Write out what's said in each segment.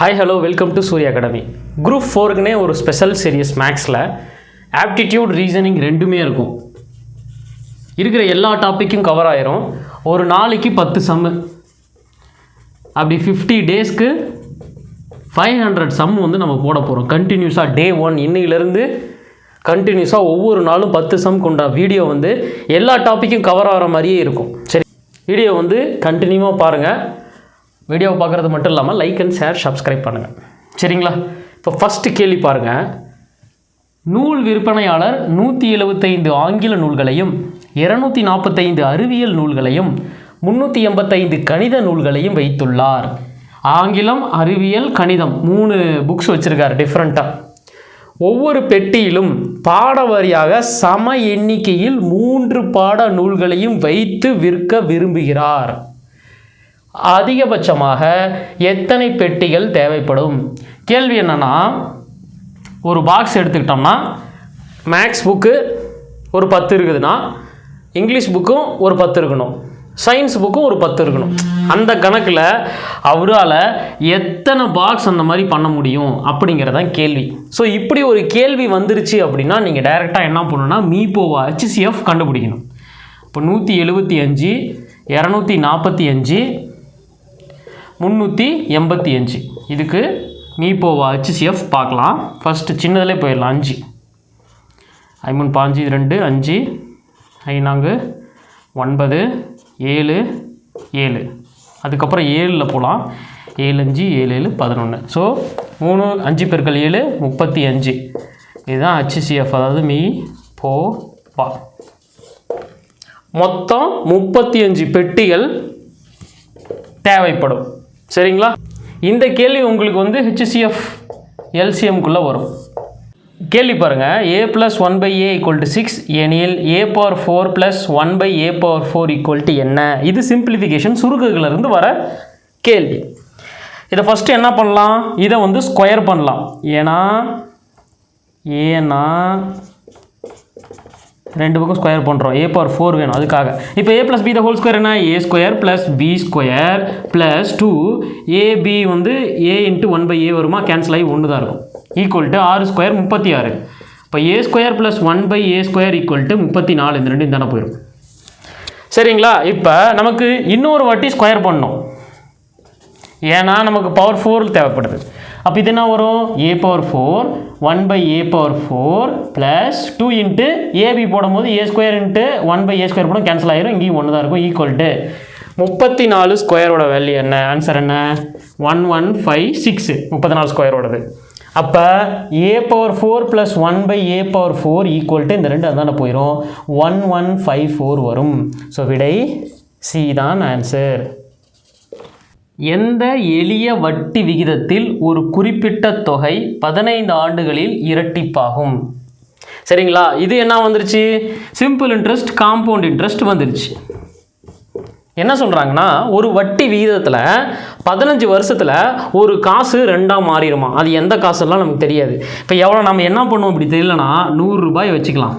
Hi hello welcome to Surya academy group ஃபோருக்குனே ஒரு special series மேக்ஸில் aptitude reasoning ரெண்டுமே இருக்கும். இருக்கிற எல்லா டாப்பிக்கும் கவர் ஆயிரும். ஒரு நாளைக்கு பத்து சம்மு அப்படி ஃபிஃப்டி டேஸ்க்கு ஃபைவ் ஹண்ட்ரட் சம் வந்து நம்ம போட போகிறோம் கண்டினியூஸாக டே ஒன் இன்னையிலேருந்து கண்டினியூஸாக ஒவ்வொரு நாளும் பத்து சம் கொண்ட வீடியோ வந்து எல்லா டாப்பிக்கும் கவர் ஆகிற மாதிரியே இருக்கும். சரி வீடியோ வந்து கண்டினியூவாக பாருங்கள் வீடியோவை பார்க்குறது மட்டும் இல்லாமல் லைக் அண்ட் ஷேர் சப்ஸ்கிரைப் பண்ணுங்கள் சரிங்களா? இப்போ ஃபஸ்ட்டு கேள்வி பாருங்கள் நூல் விற்பனையாளர் நூற்றி எழுபத்தைந்து ஆங்கில நூல்களையும் இருநூற்றி நாற்பத்தைந்து அறிவியல் நூல்களையும் முந்நூற்றி எண்பத்தைந்து கணித நூல்களையும் வைத்துள்ளார். ஆங்கிலம் அறிவியல் கணிதம் மூணு புக்ஸ் வச்சுருக்கார் டிஃப்ரெண்ட்டாக ஒவ்வொரு பெட்டியிலும் பாடவரியாக சம எண்ணிக்கையில் மூன்று பாட நூல்களையும் வைத்து விற்க விரும்புகிறார். அதிகபட்சமாக எத்தனை பெட்டிகள் தேவைப்படும்? கேள்வி என்னென்னா ஒரு பாக்ஸ் எடுத்துக்கிட்டோம்னா மேக்ஸ் புக்கு ஒரு பத்து இருக்குதுன்னா இங்கிலீஷ் புக்கும் ஒரு பத்து இருக்கணும். சயின்ஸ் புக்கும் ஒரு பத்து இருக்கணும். அந்த கணக்கில் அவரால் எத்தனை பாக்ஸ் அந்த மாதிரி பண்ண முடியும் அப்படிங்கிறதான் கேள்வி. ஸோ இப்படி ஒரு கேள்வி வந்துருச்சு அப்படின்னா நீங்கள் டைரெக்டாக என்ன பண்ணணும்னா மீபோவா ஹெச்சிசிஎஃப் கண்டுபிடிக்கணும். இப்போ நூற்றி எழுபத்தி அஞ்சு இரநூத்தி நாற்பத்தி அஞ்சு முந்நூற்றி எண்பத்தி அஞ்சு. இதுக்கு மீபோவா ஹெச்சிஎஃப் பார்க்கலாம். ஃபஸ்ட்டு சின்னதிலே போயிடலாம் அஞ்சு. ஐமூன் பாஞ்சு ரெண்டு அஞ்சு. ஐநான்கு ஒன்பது ஏழு ஏழு. அதுக்கப்புறம் ஏழில் போகலாம் ஏழு அஞ்சு ஏழு ஏழு பதினொன்று ஸோ மூணு அஞ்சு பெருக்கள் ஏழு முப்பத்தி அஞ்சு. இதுதான் ஹெச்சிசிஎஃப் அதாவது மீ போ வா. மொத்தம் முப்பத்தி அஞ்சு பெட்டிகள் தேவைப்படும். சரிங்களா? இந்த கேள்வி உங்களுக்கு வந்து ஹெச்சிசிஎஃப் எல்சிஎம்குள்ளே வரும். கேள்வி பாருங்கள் A plus one by A equal to six எனில் A power four plus one by A power four equal to என்ன? இது சிம்பிளிஃபிகேஷன் சுருக்குகளிலிருந்து வர கேள்வி. இதை ஃபஸ்ட்டு என்ன பண்ணலாம்? இதை வந்து ஸ்கொயர் பண்ணலாம். ஏன்னா ஏன்னா ரெண்டு பக்கம் ஸ்கொயர் பண்ணுறோம் ஏ பவர் ஃபோர் வேணும் அதுக்காக. இப்போ A plus B the whole square என்ன? A square plus B square plus two AB வந்து A into one by A வருமா? கேன்சல் ஆகி ஒன்று தான் இருக்கும். ஈக்குவல் டு ஆறு ஸ்கொயர் முப்பத்தி ஆறு இப்போ A square plus one by A square equal to முப்பத்தி நாலு இந்த ரெண்டும் தானே போயிடும் சரிங்களா? இப்போ நமக்கு இன்னொரு வாட்டி ஸ்கொயர் பண்ணணும் ஏன்னா நமக்கு பவர் ஃபோர் தேவைப்படுது. அப்போ இது என்ன வரும்? A power four one by A power four plus two into AB போடும்போது A square into one by A square போடும் கேன்சல் ஆயிரும். இங்கேயும் ஒன்று தான் இருக்கும். ஈக்குவல் டு முப்பத்தி நாலு ஸ்கொயரோட வேல்யூ என்ன? ஆன்சர் என்ன? ஒன் ஒன் ஃபைவ் சிக்ஸு முப்பத்தி நாலு ஸ்கொயரோடது அப்போ A power four plus one by A power four equal to இந்த ரெண்டு அதான போயிடும் ஒன் ஒன் ஃபைவ் ஃபோர் வரும். ஸோ விடை சி தான் ஆன்சர் எந்த எளிய வட்டி விகிதத்தில் ஒரு குறிப்பிட்ட தொகை பதினைந்து ஆண்டுகளில் இரட்டிப்பாகும்? சரிங்களா? இது என்ன வந்துருச்சு? சிம்பிள் இன்ட்ரெஸ்ட் காம்பவுண்ட் இன்ட்ரெஸ்ட் வந்துருச்சு. என்ன சொல்கிறாங்கன்னா ஒரு வட்டி விகிதத்தில் பதினஞ்சு வருஷத்தில் ஒரு காசு ரெண்டாக மாறிடுமா? அது எந்த காசுலாம் நமக்கு தெரியாது. இப்போ எவ்வளோ நம்ம என்ன பண்ணுவோம் இப்படி தெரியலனா நூறுரூபாய் வச்சுக்கலாம்.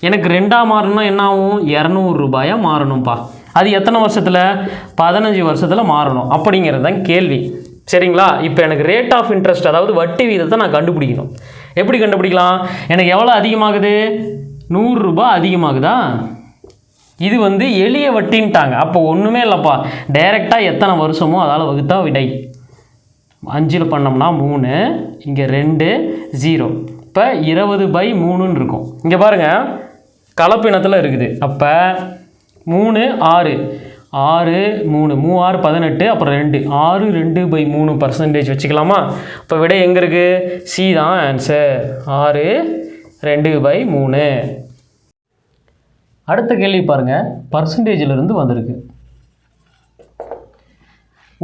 எனக்கு ரெண்டாக மாறணும்னா என்ன ஆகும்? இரநூறுபாயாக மாறணும்ப்பா அது எத்தனை வருஷத்தில்? பதினஞ்சு வருஷத்தில் மாறணும். அப்படிங்கிறது தான் கேள்வி. சரிங்களா? இப்போ எனக்கு ரேட் ஆஃப் இன்ட்ரெஸ்ட் அதாவது வட்டி வீதத்தை நான் கண்டுபிடிக்கணும். எப்படி கண்டுபிடிக்கலாம்? எனக்கு எவ்வளோ அதிகமாகுது? நூறுரூபா அதிகமாகுதா? இது வந்து எளிய வட்டின்ட்டாங்க. அப்போ ஒன்றுமே இல்லைப்பா. டைரெக்டாக எத்தனை வருஷமோ அதால் வகுத்தா விடை. அஞ்சில் பண்ணோம்னா மூணு இங்கே ரெண்டு ஜீரோ இப்போ இருபது பை மூணுன்னு இருக்கும். இங்கே பாருங்கள் கலப்பினத்தில் இருக்குது. அப்போ மூணு ஆறு. ஆறு மூணு. மூவாறு பதினெட்டு அப்புறம் ரெண்டு. ஆறு ரெண்டு பை மூணு பர்சன்டேஜ் வச்சுக்கலாமா? இப்போ விடை எங்கே இருக்குது சி தான் ஆன்சர் ஆறு ரெண்டு பை மூணு. அடுத்த கேள்வி பாருங்கள் பர்சன்டேஜிலிருந்து வந்திருக்கு.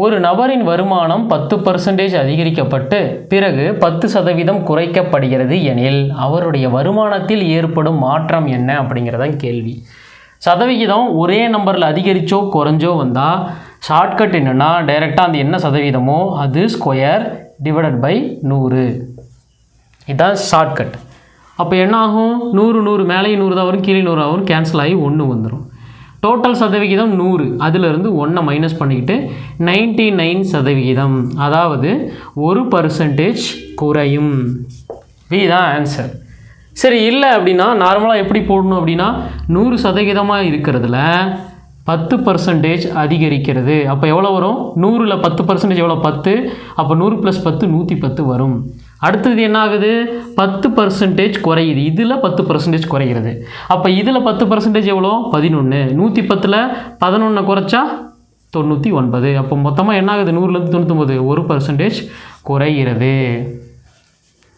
ஒரு நபரின் வருமானம் பத்து பர்சன்டேஜ் அதிகரிக்கப்பட்டு பிறகு பத்து சதவீதம் குறைக்கப்படுகிறது எனில் அவருடைய வருமானத்தில் ஏற்படும் மாற்றம் என்ன அப்படிங்கிறதான் கேள்வி. சதவிகிதம் ஒரே நம்பரில் அதிகரிச்சோ குறைஞ்சோ வந்தால் ஷார்ட்கட் என்னென்னா டைரெக்டாக அந்த என்ன சதவீதமோ அது ஸ்கொயர் டிவைடட் பை நூறு. இதுதான் ஷார்ட்கட் அப்போ என்ன ஆகும் நூறு நூறு மேலேயும் நூறு தான் வரும் கீழே நூறு தான் வரும் கேன்சல் ஆகி ஒன்று வந்துடும் டோட்டல் சதவிகிதம் நூறு. அதிலிருந்து ஒன்றை மைனஸ் பண்ணிக்கிட்டு நைன்டி நைன் சதவிகிதம். அதாவது ஒரு பர்சன்டேஜ் குறையும். வி தான் ஆன்சர் சரி இல்லை அப்படின்னா நார்மலாக எப்படி போடணும் அப்படின்னா நூறு சதவீதமாக இருக்கிறதுல பத்து பர்சன்டேஜ் அதிகரிக்கிறது. அப்போ எவ்வளோ வரும்? நூறில் பத்து பர்சன்டேஜ் எவ்வளோ பத்து. அப்போ நூறு ப்ளஸ் பத்து நூற்றி பத்து வரும். அடுத்தது என்ன ஆகுது? பத்து பர்சன்டேஜ் குறையுது. இதில் பத்து பர்சன்டேஜ் குறைகிறது. அப்போ இதில் பத்து பர்சன்டேஜ் எவ்வளோ? பதினொன்று நூற்றி பத்தில் பதினொன்று குறைச்சா தொண்ணூற்றி ஒன்பது. அப்போ மொத்தமாக என்ன ஆகுது? நூறுலேருந்து தொண்ணூற்றொம்பது ஒரு பர்சன்டேஜ் குறைகிறது.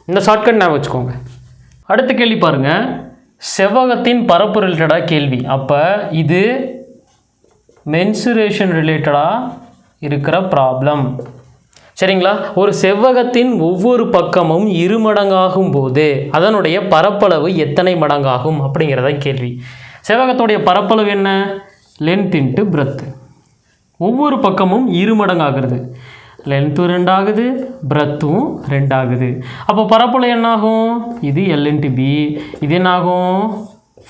இந்த ஷார்ட்கட் நான் வச்சுக்கோங்க. அடுத்த கேள்வி பாருங்க. செவ்வகத்தின் பரப்பு ரிலேட்டடாக கேள்வி. அப்போ இது மென்சுரேஷன் ரிலேட்டடாக இருக்கிற ப்ராப்ளம் சரிங்களா? ஒரு செவ்வகத்தின் ஒவ்வொரு பக்கமும் இரு மடங்காகும் போது அதனுடைய பரப்பளவு எத்தனை மடங்காகும் அப்படிங்கிறத கேள்வி. செவ்வகத்துடைய பரப்பளவு என்ன? லென்த் இன்ட்டு பிரெத்து ஒவ்வொரு பக்கமும் இருமடங்காகிறது லென்த்தும் ரெண்டாகுது பிரெத்தும் ரெண்டாகுது அப்போ பரப்பளவு என்னாகும்? இது எல் இன்ட்டு பி இது என்னாகும்?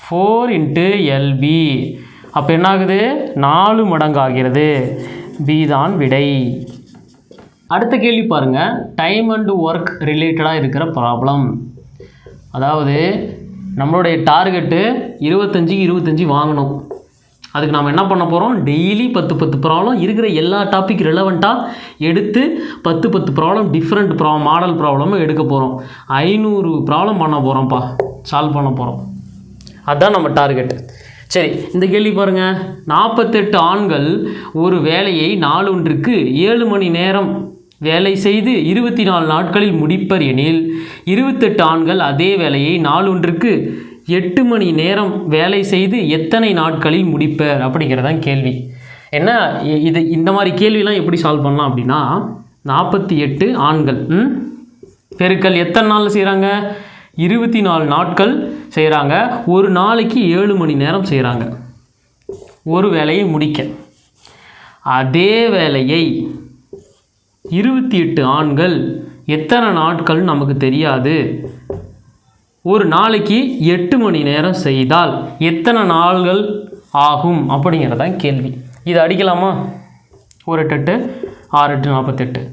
ஃபோர் இன்ட்டு எல்பி அப்போ என்னாகுது? நாலு மடங்காகிறது. பி தான் விடை. அடுத்த கேள்வி பாருங்கள் டைம் அண்ட் ஒர்க் ரிலேட்டடாக இருக்கிற ப்ராப்ளம் அதாவது நம்மளுடைய டார்கெட்டு இருபத்தஞ்சி இருபத்தஞ்சி வாங்கணும். அதுக்கு நாம் என்ன பண்ண போகிறோம் டெய்லி பத்து பத்து ப்ராப்ளம் இருக்கிற எல்லா டாபிக் ரிலவெண்ட்டாக எடுத்து பத்து பத்து ப்ராப்ளம் டிஃப்ரெண்ட் ப்ரா மாடல் ப்ராப்ளமும் எடுக்க போகிறோம் ஐநூறு ப்ராப்ளம் பண்ண போகிறோம்ப்பா சால்வ் பண்ண போகிறோம் அதுதான் நம்ம டார்கெட் சரி இந்த கேள்வி பாருங்கள் நாற்பத்தெட்டு ஆண்கள் ஒரு வேலையை நாளொன்றுக்கு ஏழு மணி நேரம் வேலை செய்து இருபத்தி நாலு நாட்களில் முடிப்பர் எனில் இருபத்தெட்டு ஆண்கள் அதே வேலையை நாளொன்றுக்கு எட்டு மணி நேரம் வேலை செய்து எத்தனை நாட்களில் முடிப்பர் அப்படிங்கிறதான் கேள்வி. என்ன இ- இது இந்த மாதிரி கேள்விலாம் எப்படி சால்வ் பண்ணலாம் அப்படின்னா நாற்பத்தி எட்டு ஆண்கள் ம்? பெருக்கள் எத்தனை நாளில் செய்கிறாங்க இருபத்தி நாலு நாட்கள் செய்கிறாங்க ஒரு நாளைக்கு ஏழு மணி நேரம் செய்கிறாங்க ஒரு வேலையை முடிக்க. அதே வேலையை இருபத்தி எட்டு ஆண்கள் எத்தனை நாட்கள் நமக்கு தெரியாது? ஒரு நாளைக்கு எட்டு மணி நேரம் செய்தால் எத்தனை நாள்கள் ஆகும் அப்படிங்கிறதான் கேள்வி. இது அடிக்கலாமா? ஒரு எட்டு எட்டு ஆறு எட்டு நாற்பத்தெட்டு.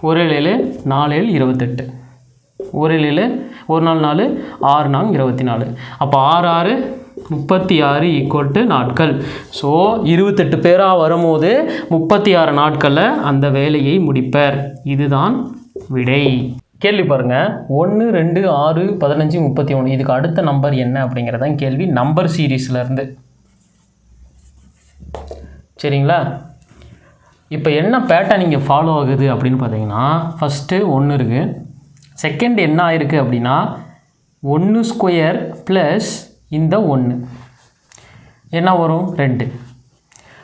ஒரு ஏழு நாலு ஏழு இருபத்தெட்டு. ஒரு ஏழு ஒரு நாள் நாலு ஆறு நாள் இருபத்தி நாலு. அப்போ ஆறு ஆறு முப்பத்தி ஆறு ஈக்குவல் டு நாட்கள். ஸோ இருபத்தெட்டு பேராக வரும்போது முப்பத்தி ஆறு நாட்களில் அந்த வேலையை முடிப்பர். இதுதான் விடை. கேள்வி பாருங்கள் ஒன்று ரெண்டு ஆறு பதினஞ்சு முப்பத்தி ஒன்று இதுக்கு அடுத்த நம்பர் என்ன அப்படிங்கிறதான் கேள்வி நம்பர் சீரீஸ்லேருந்து சரிங்களா? இப்போ என்ன பேட்டர்ன் இங்கே ஃபாலோ ஆகுது அப்படின்னு பார்த்தீங்கன்னா ஃபஸ்ட்டு ஒன்று இருக்குது செகண்ட் என்ன ஆயிருக்கு அப்படின்னா ஒன்று ஸ்கொயர் ப்ளஸ் இந்த ஒன்று என்ன வரும்? ரெண்டு.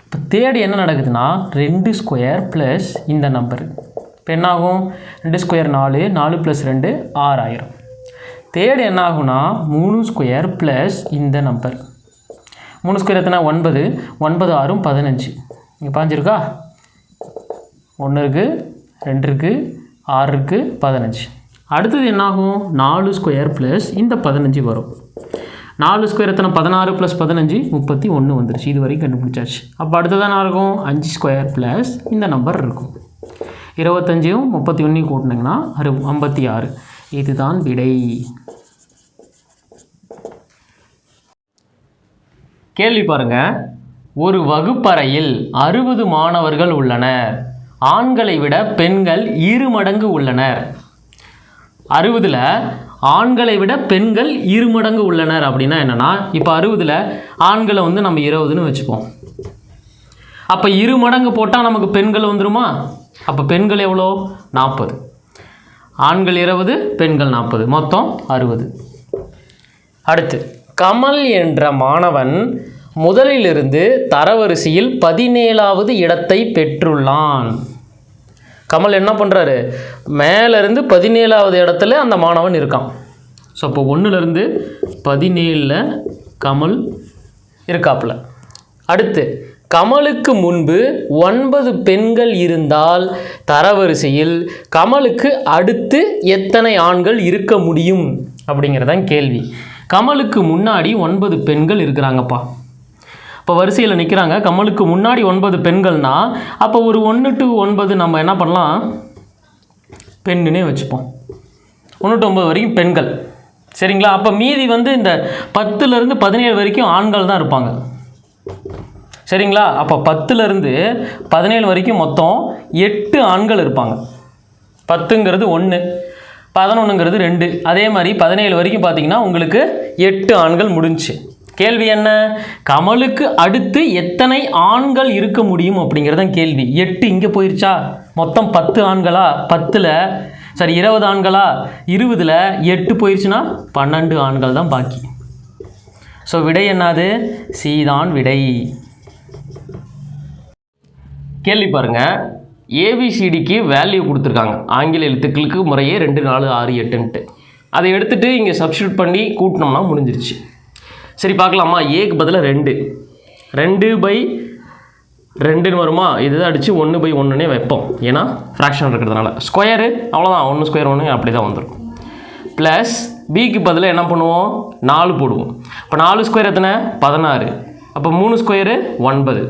இப்போ தேர்டு என்ன நடக்குதுன்னா ரெண்டு ஸ்கொயர் ப்ளஸ் இந்த நம்பர் இப்போ என்னாகும்? ரெண்டு ஸ்கொயர் நாலு நாலு ப்ளஸ் ரெண்டு ஆறாயிரம். தேர்டு என்ன ஆகும்னா மூணு ஸ்கொயர் ப்ளஸ் இந்த நம்பர் மூணு ஸ்கொயர் எத்தனை? ஒன்பது. ஒன்பது ஆறும் பதினஞ்சு. இங்கே பாஞ்சிருக்கா? ஒன்று இருக்குது ரெண்டு இருக்குது ஆறு இருக்குது பதினஞ்சு. அடுத்தது என்னாகும்? நாலு ஸ்கொயர் ப்ளஸ் இந்த பதினஞ்சு வரும். நாலு ஸ்கொயர் எத்தனை? பதினாறு ப்ளஸ் பதினஞ்சு முப்பத்தி ஒன்று வந்துருச்சு. இது வரைக்கும் கண்டுபிடிச்சாச்சு. அப்போ அடுத்தது இருக்கும் அஞ்சு ஸ்கொயர் ப்ளஸ் இந்த நம்பர் இருக்கும். இருபத்தஞ்சியும் முப்பத்தி ஒன்றையும் கூட்டினீங்கன்னா அறு ஐம்பத்தி ஆறு. இதுதான் விடை. கேள்வி பாருங்க. ஒரு வகுப்பறையில் அறுபது மாணவர்கள் உள்ளனர். ஆண்களை விட பெண்கள் இரு மடங்கு உள்ளனர். அறுபதில் ஆண்களை விட பெண்கள் இரு மடங்கு உள்ளனர் அப்படின்னா என்னென்னா இப்போ அறுபதில் ஆண்களை வந்து நம்ம இருபதுன்னு வச்சுப்போம். அப்போ இரு மடங்கு போட்டால் நமக்கு பெண்கள் வந்துருமா? அப்போ பெண்கள் எவ்வளோ? நாற்பது. ஆண்கள் இருபது பெண்கள் நாற்பது. மொத்தம் அறுபது. அடுத்து கமல் என்ற மாணவன் முதலிலிருந்து தரவரிசையில் பதினேழாவது இடத்தை பெற்றுள்ளான். கமல் என்ன பண்ணுறாரு மேலேருந்து பதினேழாவது இடத்துல அந்த மாணவன் இருக்கான். ஸோ அப்போ ஒன்றுலேருந்து பதினேழில் கமல் இருக்காப்புல. அடுத்து கமலுக்கு முன்பு ஒன்பது பெண்கள் இருந்தால் தரவரிசையில் கமலுக்கு அடுத்து எத்தனை ஆண்கள் இருக்க முடியும்? அப்படிங்கிறதான் கேள்வி. கமலுக்கு முன்னாடி ஒன்பது பெண்கள் இருக்கிறாங்கப்பா. இப்போ வரிசையில் நிற்கிறாங்க கமலுக்கு முன்னாடி ஒன்பது பெண்கள்னா அப்போ ஒரு ஒன்று டு ஒன்பது நம்ம என்ன பண்ணலாம்? பெண்ணுனே வச்சுப்போம். ஒன்று டு ஒன்பது வரைக்கும் பெண்கள். சரிங்களா? அப்போ மீதி வந்து இந்த பத்துலேருந்து பதினேழு வரைக்கும் ஆண்கள் தான் இருப்பாங்க. சரிங்களா? அப்போ பத்துலேருந்து பதினேழு வரைக்கும் மொத்தம் எட்டு ஆண்கள் இருப்பாங்க. பத்துங்கிறது ஒன்று பதினொன்றுங்கிறது ரெண்டு. அதே மாதிரி பதினேழு வரைக்கும் பார்த்தீங்கன்னா உங்களுக்கு எட்டு ஆண்கள் முடிஞ்சுச்சு கேள்வி என்ன? கமலுக்கு அடுத்து எத்தனை ஆண்கள் இருக்க முடியும் அப்படிங்கிறது தான் கேள்வி. எட்டு இங்கே போயிருச்சா? மொத்தம் பத்து ஆண்களா? பத்தில் சரி இருபது ஆண்களா? இருபதில் எட்டு போயிடுச்சுன்னா பன்னெண்டு ஆண்கள் தான் பாக்கி. ஸோ விடை என்னது? சி தான் விடை. கேள்வி பாருங்க. ஏபிசிடிக்கு வேல்யூ கொடுத்துருக்காங்க. ஆங்கில எழுத்துக்களுக்கு முறையே ரெண்டு நாலு ஆறு எட்டுன்ட்டு. அதை எடுத்துகிட்டு இங்கே சப்ஸ்டியூட் பண்ணி கூட்டினோம்னா முடிஞ்சிருச்சு. சரி பார்க்கலாமா? ஏக்கு பதிலாக ரெண்டு. ரெண்டு பை ரெண்டுன்னு வருமா? இதுதான் அடித்து ஒன்று பை ஒன்றுனே வைப்போம். ஏன்னா ஃப்ராக்ஷன் இருக்கிறதுனால. ஸ்கொயரு அவ்வளோதான் ஒன்று ஸ்கொயர் ஒன்று அப்படி தான் வந்துடும் ப்ளஸ் பிக்கு பதிலாக என்ன பண்ணுவோம்? நாலு போடுவோம். இப்போ நாலு ஸ்கொயர் எத்தனை? பதினாறு. அப்போ மூணு ஸ்கொயரு ஒன்பது.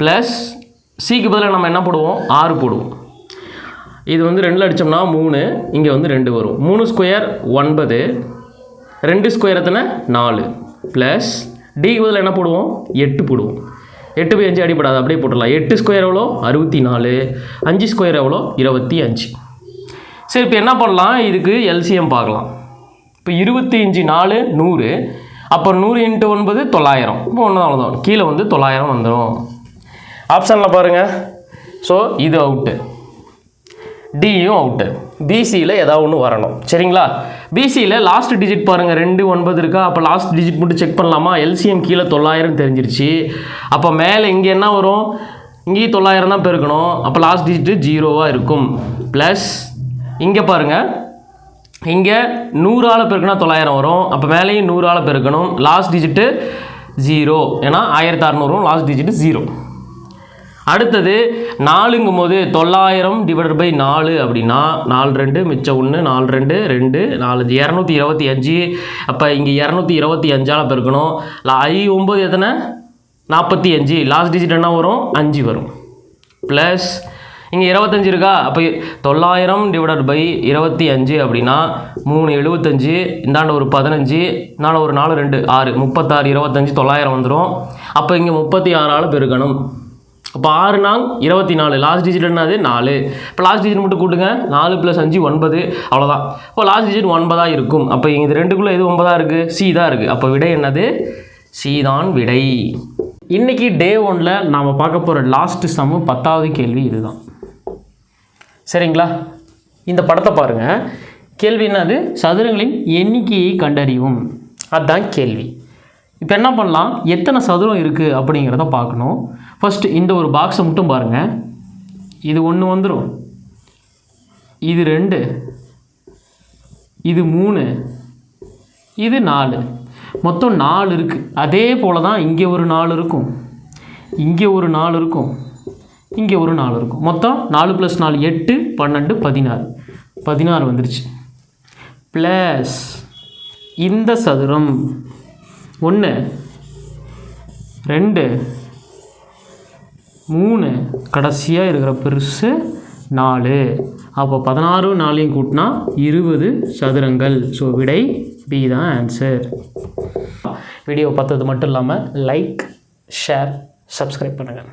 ப்ளஸ் சிக்கு பதிலாக நம்ம என்ன போடுவோம்? ஆறு போடுவோம். இது வந்து ரெண்டில் அடித்தோம்னா மூணு இங்கே வந்து ரெண்டு வரும். மூணு ஸ்கொயர் ஒன்பது ரெண்டு ஸ்கொயர் எத்தனை? நாலு. ப்ளஸ் டிக்கு பதில் என்ன போடுவோம்? எட்டு போடுவோம். எட்டு போய் அஞ்சு அடிப்படாது அப்படியே போட்டுடலாம். எட்டு ஸ்கொயர் எவ்வளோ? அறுபத்தி நாலு அஞ்சு ஸ்கொயர் எவ்வளோ? இருபத்தி அஞ்சு. சரி இப்போ என்ன பண்ணலாம்? இதுக்கு எல்சிஎம் பார்க்கலாம். இப்போ இருபத்தி அஞ்சு நாலு நூறு. அப்போ நூறு இன்ட்டு ஒன்பது தொள்ளாயிரம். இப்போ ஒன்று அவ்வளோதான் கீழே வந்து தொள்ளாயிரம் வந்துடும் ஆப்ஷனில் பாருங்கள் ஸோ இது அவுட்டு டியும் அவுட்டு பிசியில் ஏதாவது ஒன்று வரணும். சரிங்களா? பிசியில் லாஸ்ட் டிஜிட் பாருங்கள் ரெண்டு ஒன்பது இருக்கா? அப்போ லாஸ்ட் டிஜிட் மட்டும் செக் பண்ணலாமா? எல்சிஎம் கீழே தொள்ளாயிரம் தெரிஞ்சிருச்சு. அப்போ மேலே இங்கே என்ன வரும்? இங்கேயும் தொள்ளாயிரம் தான் பெருக்கணும். அப்போ லாஸ்ட் டிஜிட்டு ஜீரோவாக இருக்கும். ப்ளஸ் இங்கே பாருங்கள் இங்கே நூறால் பெருக்கினா தொள்ளாயிரம் வரும். அப்போ மேலேயும் நூறால் பெருக்கணும். லாஸ்ட் டிஜிட்டு ஜீரோ ஏன்னா ஆயிரத்தி அறநூறும் லாஸ்ட் டிஜிட்டு ஜீரோ அடுத்தது நாலுங்கும் போது தொள்ளாயிரம் டிவைடட் பை நாலு அப்படின்னா நாலு ரெண்டு மிச்சம் ஒன்று நாலு ரெண்டு ரெண்டு நாலஞ்சு இரநூத்தி இருபத்தி அஞ்சு. அப்போ இங்கே இரநூத்தி இருபத்தி அஞ்சால் பெருக்கணும். ஐ ஒம்பது எத்தனை? நாற்பத்தி அஞ்சு. லாஸ்ட் டிஜிட் என்ன வரும்? அஞ்சு வரும். ப்ளஸ் இங்கே இருபத்தஞ்சு இருக்கா? அப்போ தொள்ளாயிரம் டிவைடட் பை இருபத்தி அஞ்சு அப்படின்னா மூணு எழுபத்தஞ்சு இந்தாண்ட ஒரு பதினஞ்சு இந்தாண்ட ஒரு நாலு ரெண்டு ஆறு. முப்பத்தாறு இருபத்தஞ்சு தொள்ளாயிரம் வந்துடும் அப்போ இங்கே முப்பத்தி ஆறால் பெருக்கணும். அப்போ ஆறு நாங் இருபத்தி நாலு. லாஸ்ட் டிஜிட் என்னது? நாலு. இப்போ லாஸ்ட் டிஜிட் மட்டும் கூட்டுங்க. நாலு ப்ளஸ் அஞ்சு ஒன்பது. அவ்வளோதான் இப்போ லாஸ்ட் டிஜிட் ஒன்பதாக இருக்கும். அப்போ இது ரெண்டுக்குள்ளே எது ஒன்பதாக இருக்குது சி தான் இருக்குது அப்போ விடை என்னது? சி தான் விடை. இன்றைக்கி டே ஒனில் நாம் பார்க்க போகிற லாஸ்ட்டு சம்மு பத்தாவது கேள்வி இதுதான். சரிங்களா? இந்த படத்தை பாருங்கள் கேள்வி என்னது? சதுரங்களின் எண்ணிக்கையை கண்டறியும். அதுதான் கேள்வி. இப்போ என்ன பண்ணலாம்? எத்தனை சதுரம் இருக்குது அப்படிங்கிறத பார்க்கணும். ஃபஸ்ட்டு இந்த ஒரு பாக்ஸை மட்டும் பாருங்கள் இது ஒன்று வந்துடும் இது ரெண்டு. இது மூணு. இது நாலு. மொத்தம் நாலு இருக்குது அதே போல் தான் இங்கே ஒரு நாலு இருக்கும். இங்கே ஒரு நாலு இருக்கும். இங்கே ஒரு நாலு இருக்கும். மொத்தம் நாலு ப்ளஸ் நாலு எட்டு பன்னெண்டு பதினாறு. பதினாறு வந்துருச்சு. ப்ளஸ் இந்த சதுரம். ஒன்று ரெண்டு. மூணு. கடைசியாக இருக்கிற பெருசு நாலு. அப்போ பதினாறு நாலையும் கூட்டினா இருபது சதுரங்கள். ஸோ விடை பி தான் ஆன்சர் வீடியோ பார்த்தது மட்டும் இல்லாமல் லைக் ஷேர் சப்ஸ்கிரைப் பண்ணுங்கள்